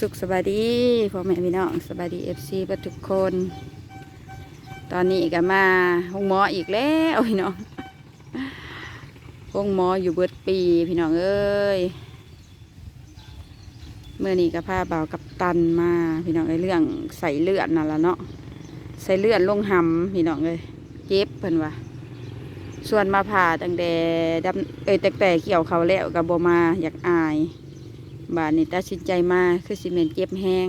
สุขสบายดีพ่อแม่พี่น้องสบายดีเอฟซีทุกคน ตอนนี้ก็มาห้องหมออีกแล้วพี่น้องห้องหมออยู่เบิดปีพี่น้องเอ้ยเมื่อนี้ก็พาเบากับตันมาพี่น้องไอ้เรื่องใส่เลือดนั่นละเนาะใส่เลือดลงหำพี่น้องเอ้ยเจ็บเพิ่นว่าส่วนมาผ่าตั้งแต่ดำเอ้ยแต่แต่เกี่ยวเขาแล้วกับโบมาอยากอาย บาดนี้ตัดสินใจมาคือสิเมนเจ็บแห้ง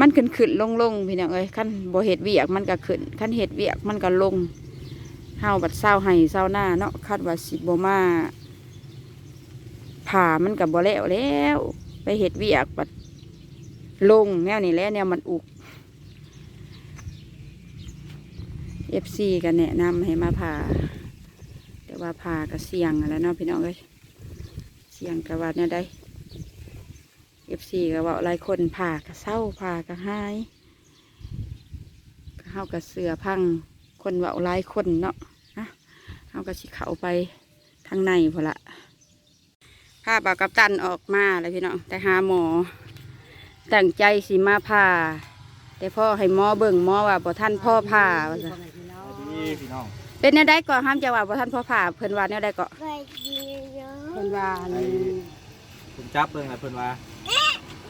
มันขึ้นขึ้นลงลงพี่น้องเอ้ยขั้นบ่เห็ดเวียกมันก็ขึ้นขั้นเห็ดเวียกมันก็ลงเฮาบัดเศร้าให้เศร้าหน้าเนาะคาดว่าสิบ่มาผ่ามันกับบ่แล้วแล้ว ไปเห็ดเวียกบัดลงแนวนี้แหล้วแนวมันอุกเอฟซีก็แนะนำให้มาผ่าแต่ว่าผ่าก็เสี่ยงอะแล้วเนาะพี่น้องเอ้ยเสี่ยงกับว่าเนี่ยได้ เอฟซีก็เว่าหลายคนผ่ากะเศร้าผ่ากะหายก็เฮากะเสือพังคนเว่าหลายคนเนาะนะเฮากะสิเข้าไปทางในพอละพาบ่าวกับตันออกมาเลยพี่น้องแต่หาหมอตั้งใจสิมาผ่า แต่พ่อให้หมอเบิ่งหมอว่าบ่ท่านพ่อผ่าว่าซะดีพี่น้องเป็นแนวใดก่อนห้ามจะว่าบ่ท่านพ่อผ่าเพิ่นว่าแนวใดก่อนไปดีเยอะ เพิ่นว่าไอ้ผมจับเบิ่งนะเพิ่นว่า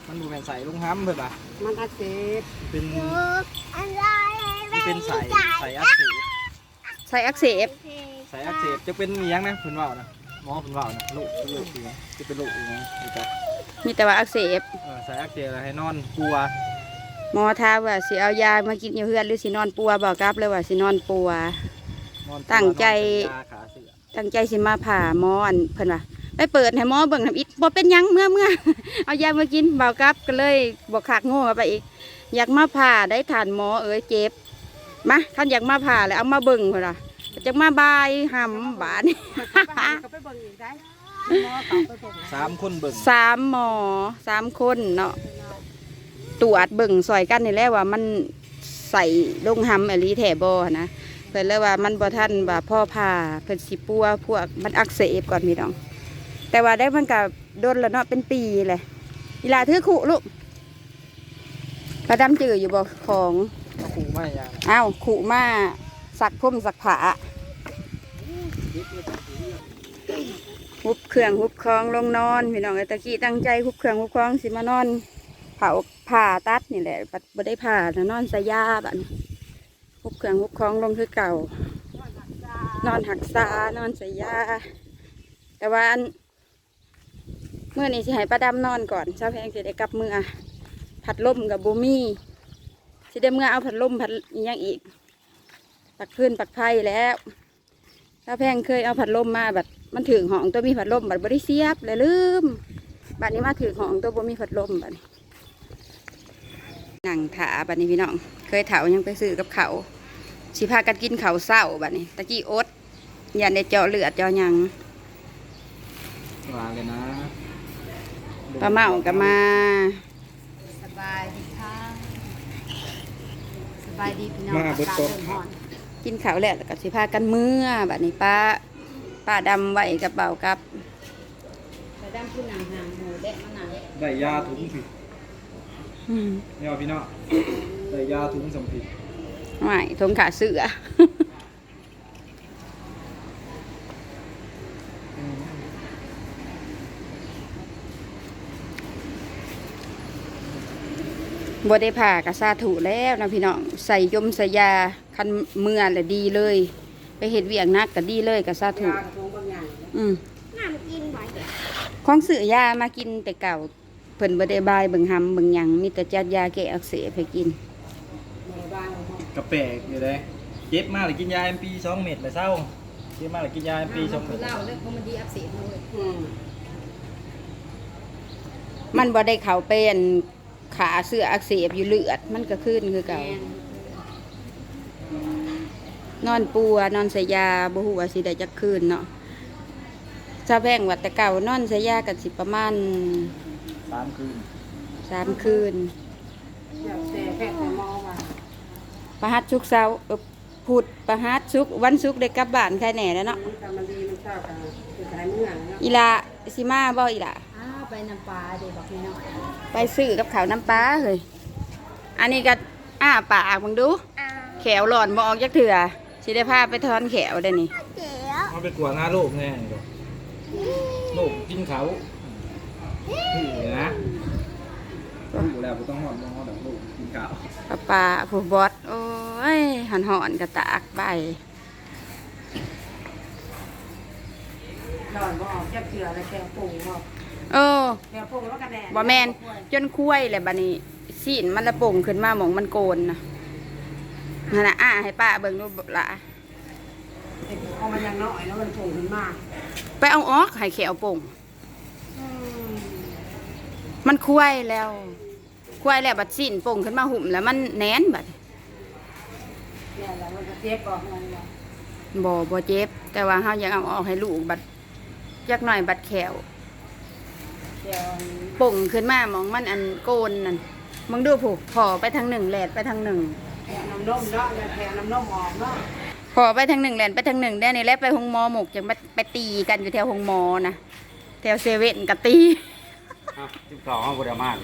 มันบ่แม่นใส่ลงห้ำเพิ่นว่ามันอักเสบเป็นเยอะอะไรมันเป็นใส่ใส่อักเสบใส่อักเสบใส่อักเสบจะเป็นมีหยังนะเพิ่นว่านะหมอเพิ่นว่านะโรคเป็นโรคอีหยังจะเป็นโรคอีหยังรู้จักมีแต่ว่าอักเสบเออใส่อักเสบแล้วให้นอนกลัวหมอท้ามว่าสิเอายามากินอยู่เพื่อนหรือสินอนปัวบอกกลับเลยว่าสินอนปัว นอนกลัวตั้งใจ นอนใส่ยาขาเสือ ตั้งใจสิมาผ่าหมออันเพิ่นว่า ไปเปิดให้หมอเบิ่งทำอิดบ่เป็นหยังเมื่อเมื่อเอายามากินเบากลับก็เลยบอกขากโง่เข้าไปอีก อยากมาผ่าได้ทานหมอเอ้ยเจ็บมาท่านอยากมาผ่าแล้วเอามาเบิ่งเพิ่นว่าจะมาบายหำบาดนี่สามคนเบิ่งสามหมอสามคนเนาะตรวจเบิ่งซอยกันนี่แหละว่ามันใส่ลงหำอหลีแถบอนะเพิ่นเลยว่ามันบ่ทันว่าพ่อผ่าเพิ่นสิปัวพวกมันอักเสบก่อนพี่น้อง แต่ว่าได้มันก็โดนแล้วเนาะเป็นปีเลยอีหลาถือขู่ลูกประดำจืออยู่บ่ของเอาขู่มาให้ยาอ้าวขู่มาสักพุ่มสักผาฮุบเครื่องฮุบคล้องลงนอนพี่น้องเอ้ยตะกี้ตั้งใจฮุบเครื่องฮุบคล้องสิมานอนเผาผ่าตัดนี่แหละบัดบ่ได้ผ่านะนอนสยาบัดนี้ฮุบเครื่องฮุบคล้องลงคือเก่า นอนหักษานอนสยาแต่ว่าอันเมื่อนี้สิให้ป้าดำนอนก่อนเช้าแพงสิได้กลับเมื่อผัดลมกับบูมี่สิได้เมื่อเอาผัดลมผัดอิหยังอีก ปักพื้นปักไผ่แล้วเช้าแพงเคยเอาผัดลมมาบัดมันถึงห้องตัวมีผัดลมบัดบริเสียบเลยลืมบัดนี้มาถึงห้องตัวบ่มีผัดลมบัดนั่งถาบัดนี้พี่น้อง เคยเถายังไปซื้อกับเขาสิพากันกินเขาเศร้าบัดนี้ตะกี้อดยันได้เจาะเลือดเจาะยังวางเลยนะ ป้าเมาก็มาสบายดีค่ะสบายดีพี่น้องมาเบิดตบกินข้าวแล้วแล้วก็สิพากันเมื่อบัดนี้ป้าป้าดำไว้กับเบากับป้าดำผู้นางหางหมูแดะมะนาวได้ยาถุงผิดอืมเนี่ยพี่น้องได้ยาถุงสมผิดไม่ทงขาเสือ บ่ได้ผ่ากระซาถูแล้วนะพี่น้องใส่ยมใส่ยาคันเมื่อแหละดีเลย ไปเห็ดเวียงนักก็ดีเลยกระซาถูอืมน้ำกินไว้ของซื้อยามากินแต่เก่าเพิ่นบ่ได้บายเบิ่งหำเบิ่งหยังมีแต่จัดยาแก้อักเสบให้กินกระแปลกอยู่เลยเจ็บมากเลยกินยาเอ็มปีสองเม็ดเลยเศร้าเจ็บมากเลยกินยาเอ็มปีสองเม็ดเล่าเรื่องคอมเมดี้อักเสบเลยมันบ่ได้เข้าเป็น ขาเสื้ออักเสบอยู่เลือด มันก็ขึ้นคือเก่านอนปัวนอนใส่ยาบ่ฮู้ว่าสิได้จักคืนเนาะซาแพงว่าแต่เก่านอนใส่ยากันสิประมาณสามคืนสามคืนแต่แพทย์แต่มอว่าประหัสสุกร์เสาร์เอ่อพุธประหัสสุกร์วันศุกร์ได้กลับบ้านใครแหน่แล้วเนาะมันมันดีมันชอบกันคือสายเมืองเนาะอีหลาสิมาบ่อีหลาอ้าว ไปน้ำปลาเดี๋ยวบอกพี่น้องไปซื้อกับข้าวน้ำปลาเฮ้ยอันนี้ก็อ้าปากมึงดู แขวหลอนบ่ออกจักเถื่อสิได้พาไปทอนแขวได้นี่เอาไปกวดหน้าลูกแน่นี่ดอกลูกกินเขาหูนะหูแล้วกูต้องหอดมองดอกลูกกินเขาป้าปาผู้บอสโอ้ยหันหอนกระตากใบหลอนบอกจะเกลือแล้วแกงปรุ งบอกเออแกงปรุงแล้วก็แดงบ่แมนจนคุ้ยเลยบัดนี้สีนมันละป่งขึ้นมาหมองมันโกนนะนั่นน่ะอ้าให้ป้าเบิ่งดูละเอามันยังน้อยแล้วมันปรุงขึ้นมากไปเอาออกให้แขวป่งมันคุ้ยแล้วคุ้ยแล้วบัดสีนป่งขึ้นมาหุ่มแล้วมันแหนนบัดเนี่ยแหละมันจะเจ็บก่อนนั่นแหละบ่บ่เจ็บ แต่ว่าเฮาอยากเอาออกให้ลูกบัดจักหน่อยบัดแขวแกง ป่งขึ้นมาหมองมันอันโกนนั่นมึงดูผูกพอไปทางหนึ่งแหลดไปทางหนึ่งแกงน้ำนมเนาะเนี่ยแกงน้ำนมหอมเนาะพอไปทางหนึ่งแหลนไปทางหนึ่งได้นี่แหล้วไปหงมอหมกจังไปไปตีกันอยู่แถวหงมอนะแถวเซเว่นกับตีจิ้มเก่าห้องบไดามาก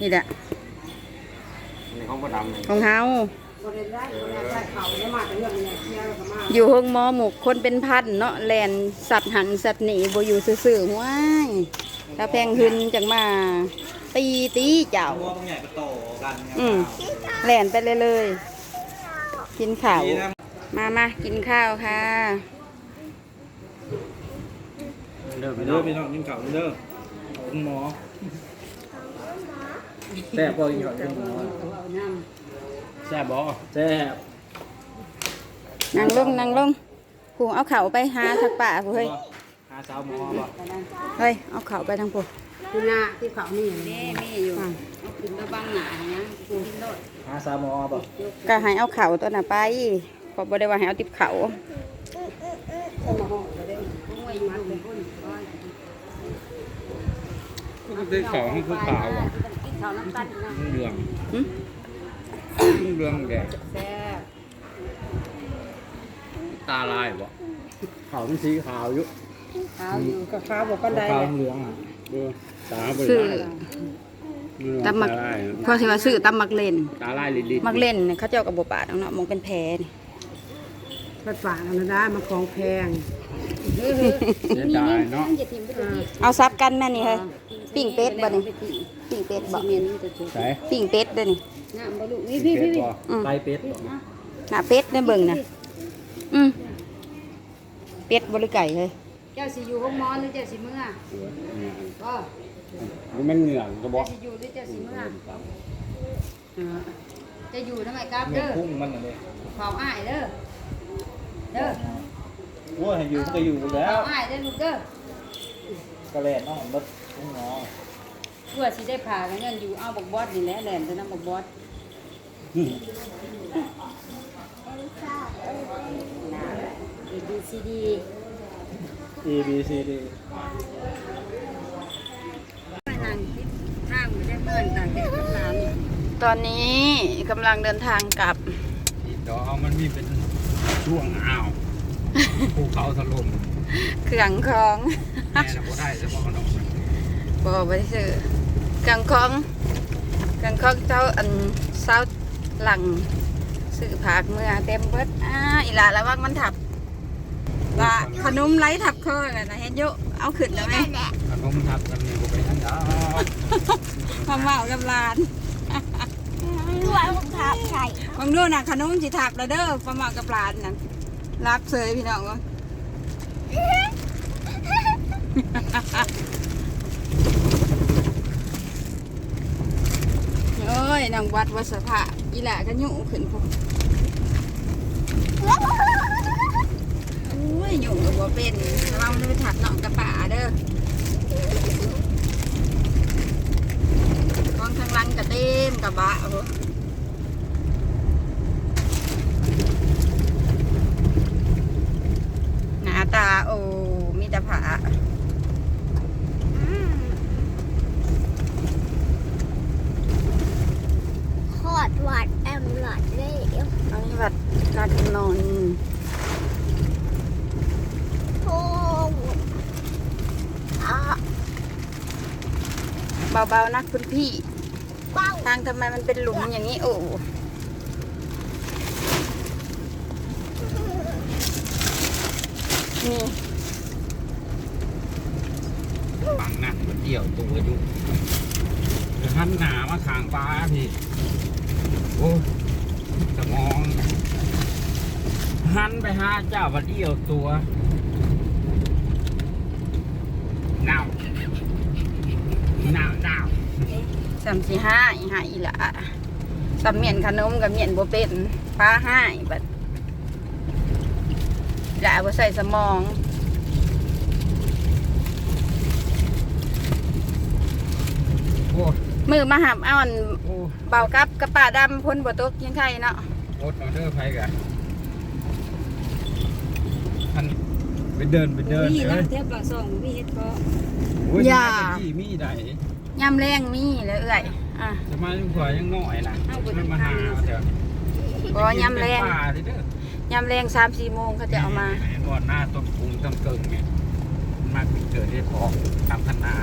นี่แหละนี่เขาบดำเลยของเฮาบริเวณแรกบริเวณใต้เขาเนี่ยมาแต่เรื่องเนี่ยเที่ยวแล้วก็มาอยู่หงมอหมกคนเป็นพันเนาะแลนสัตว์หันสัตว์หนีบ่อยู่ซื่อๆว้าย ถ้าแพงขึ้นจังมา ตีตีเจ้าตัวมันใหญ่ไปต่อกันไงอืมแลนไปเลยเลยกินข้าว ดีนะมามากินข้าวค่ะ เริ่มไปไปเด้เด้ออพี่น้องกินเขาเด้อเขาคุณหมอแซ่บบ่กินเขาคุณหมอแซ่บบ่แซ่บนั่งลงนั่งลงผูเอาเข่าไปหาทักป่าผู้เฮ้ย หาสาวหมอบ่เฮ้ย เอาเข่าไปทางผู้ที่หน้าที่เขานี่นี่มีอยู่เอาขึ้นตะบังหนาเนี้ยกินโลดหาสาวหมอบ่ก็ให้เอาเข่าตัวน่ะไปขอบ่ได้ว่าให้เอาติบเข่าเข้ามาห้องก็ได้ห้องไว้มันเป็นคนร้อยมันคือเขามันคือขาวอะกินข้าวน้ำตาลนะมันเหลืองหึมันเหลืองแดงแซ่บตาลายบ่ขาวมันสีขาวอยู่ ข้าวอยู่กับข้าวบอกกันได้ขาวเลยเหลืองอะดูตาบ่ซื้อได้ตำมักตาลายพอสิว่าซื้อตำมักเล่นตาลายลิดๆมักเล่นเนี่ยเขาเจ้ากับบปาดเอาเนาะมองเป็นแผลนี่ไปฝากกันได้มาของแพงเสียดายเนาะเอาซับกันแม่นี่เฮ้ยปิ้งเป็ดบ่นี่ปิ้งเป็ดบ่ใส่ปิ้งเป็ดเด้อนี่น้ำบลูนี่เป็พี่ดพี่บ่อืมไก่เป็ดบ่หน้าเป็ดเนี่ยเบิ่งน่ะอืมเป็ดบ่หรือไก่เฮ้ย เจ้าสิอยู่ห้องมอนหรือเจ้าสิเมื่อก็มันเป็นเหงื่อก็บ่เจ้าสิอยู่หรือเจ้าสิเมื่อจะอยู่ทำไมครับเงี้ยเด้อพุ่งมันน่ะเลยเฝ้าอ้ายเด้อเด้อโอ้ยให้อยู่มันก็อยู่แล้วเฝ้าอ้ายเด้อลูกเด้อก็แล่นน้องรถคุณหมอเพื่อสิได้ผ่ากันเงินอยู่เอาบอกบอสนี่แหละแหลนจะนำบอกบอส A B C D A B C D ทางไม่ได้เพื่อนต่างแดดกับ หลานตอนนี้กำลังเดินทางกลับเดี๋ยวเอามันมีเป็นช่วงอ้าวภูเขาถล่มเครื่องของแม่น่ะบ่ได้จะบอกขนมบอกไปซื้อเครื่องของเครื่องของเจ้าอันเศร้าหลังซื้อผักเมื่อเต็มเบิดอ่าอีหลาระวังมันทับว่า ขนมไร้ทับคอน่ะนะเห็นโยเอาขึ้นแล้วไหมขนมทับกันนี่บ่ไปทางดาวความว่ากับหลานด้วยผมทับใส่บางดูน่ะขนมสิทับแล้วเด้อความว่ากับหลานนั่นรับเสยพี่น้องวะเอ้ยนางวัดวัดสภาอีหล่าก็ยุ่งขึ้นพว กโอ้ยยุ่งกับบ่เป็นระวังมันไปถัดหนองกระป๋าเด้อกองทางหลังกระเต็มกระบะโอ้โหหน้าตาโอ้มีแต่ผา ขอดวัดแอมหลอดเลย อันนี้วัดกัดนอน โอ้อะ เบาๆนะคุณพี่เป้าทางทำไมมันเป็นหลุมอย่างนี้ โอ้นี่ปังนั่งมันเดี่ยวตัวอยู่เดี๋ยวหันหนามาทางฟ้าพี่ โอ้สมอง หันไปหาเจ้าวันเดี่ยวตัวหนาว หนาวหนาวสามสี่ห้าอีห้าอีหละสำเมียนขนมกับเมียนบ่เป็นป้าห้าอีบัดหละบ่ใส่สมองโอ้มือมาหับเอาอันโอ้เบากับกระป่าดำพ้นบ่ตกยังไงเนาะ โอดออเดอร์ไผกันท่าน ไปเดินไปเดินมีเลนะยเทปปากซองมีเฮ็ดเพาะโอ้ยมีที่มีใดยำแรงมีเลยเอื่อยอะ จะมาลุงขวายังน้อยนะมันมาหาเดี๋ยวบ่ยำแรงป่าดิเด้อยำแรงสามสี่โมงเขาจะเอามาเห็นบ่หน้าต้นกรุงต้นเกิงเนี่ยมันมากเกิดได้พอตามพันนา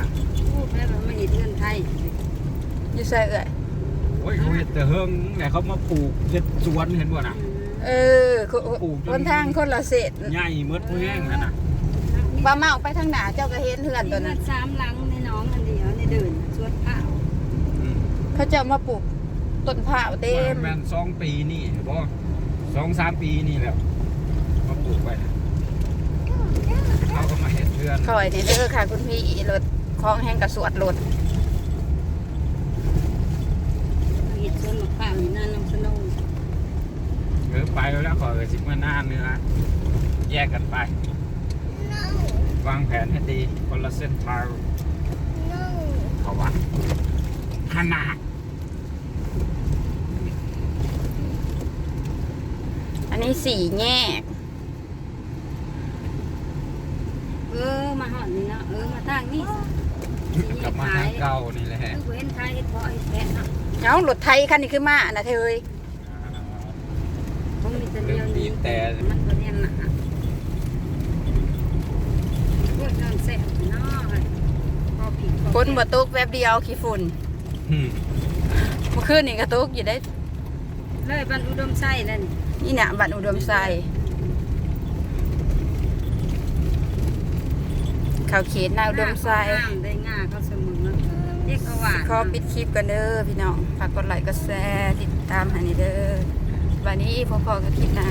พูดแล้วมันไม่เห็นเงินไทยอยู่ใส่เอื่อยโอ้ยเขาเห็นแต่เฮิงไหนเขามาปลูกเห็ดสวนเห็นบ่น่ะ เออคปลูกจน คนทางคนละเศษใหญ่เมดแห้งนั่นน่ะป้าเมาไปทางหนาเจ้าก็เห็นเหือนมีตัวเงินั้นนสามหลังในน้องอันเดียวในเดินสวนข้าวอืมเขาจะเอามาปลูกต้นผ้าวเต็มแม่นสองปีนี่บ่สองสามปีนี่แล้วมาปลูกไปนะเขาก็มาเห็ดเพื่อนคอยนี่เด้อค่ะคุณพี่รถคลองแห้งกระสวดรถ เห็ดสวนมะพร้าวนี่น่าน้ำสนุก หรือไปแล้วขอเลยสิบเมื่อนานเนื้อแยกกันไปวางแผนให้ดีคนละเส้นทางเขาวัดขนาดอันนี้สี่แง่กเออ มาหอดนี่เนาะเออ มาทางนี้กลับมาทางเก่านี่แหละเออกูเห็นไทยเฮ็ดเพาะเฮ็ดแพะเนาะ เอารถไทยคันนี้คือมานะเธอเอ้ย ผมมีแต่เดียวนี้มันก็เรียนหนาพวกนั่นแซ่บนาะพอผิดฝนบ่ตกแป๊บเดียวขี้ฝุ่นเมื่อคืนนี่ก็ตกอยู่ได้ เลยบรรอุดมไส้นี่นนี่เนี่ยบัตรอุดมไซเขาเขตนนาอุดมไซน้ได้ง่าเขาเสมอเนาะเรียกเขาขอปิดคลิปกันเด้อพี่น้องฝากกดไลค์กดแชร์ติดตามให้นี่เด้อ วันนี้พอๆกับคลิปนะ